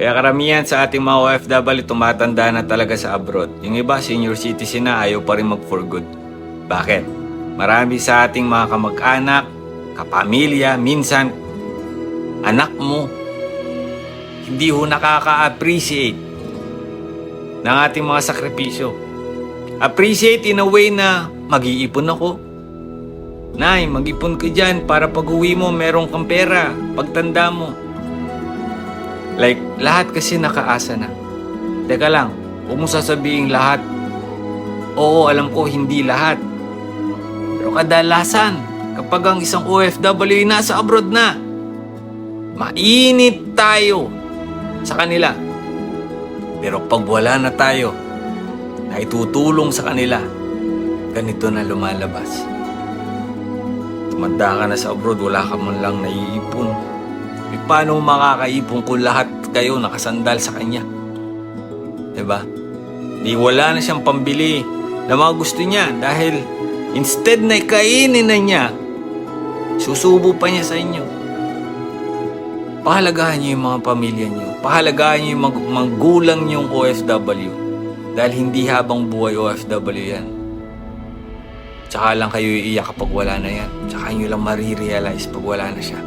Kaya karamihan sa ating mga OFW tumatanda na talaga sa abroad. Yung iba, senior citizen na ayaw pa rin mag for good. Bakit? Marami sa ating mga kamag-anak, kapamilya, minsan, anak mo, hindi ho nakaka-appreciate ng ating mga sakripisyo. Appreciate in a way na mag-iipon ako. Nay, mag-ipon ka dyan para pag uwi mo, meron kang pera. Pagtanda mo. Like, lahat kasi nakaasa na. Teka lang, huwag mo sasabihin lahat. Oo, alam ko, hindi lahat. Pero kadalasan, kapag ang isang OFW ay nasa abroad na, mainit tayo sa kanila. Pero pag wala na tayo, na itutulong sa kanila, ganito na lumalabas. Tumanda ka na sa abroad, wala ka man lang naiipon. E paano mo makakaipon kung lahat kayo nakasandal sa kanya? 'Di ba? Di wala na siyang pambili na mga gusto niya dahil instead na kainin na niya, susubo pa niya sa inyo. Pahalagahan niyo yung mga pamilya niyo. Pahalagahan niyo yung mag- magulang niyong OFW. Dahil hindi habang buhay OFW yan. Tsaka lang kayo iiyak kapag wala na yan. Tsaka nyo lang marirealize pag wala na siya.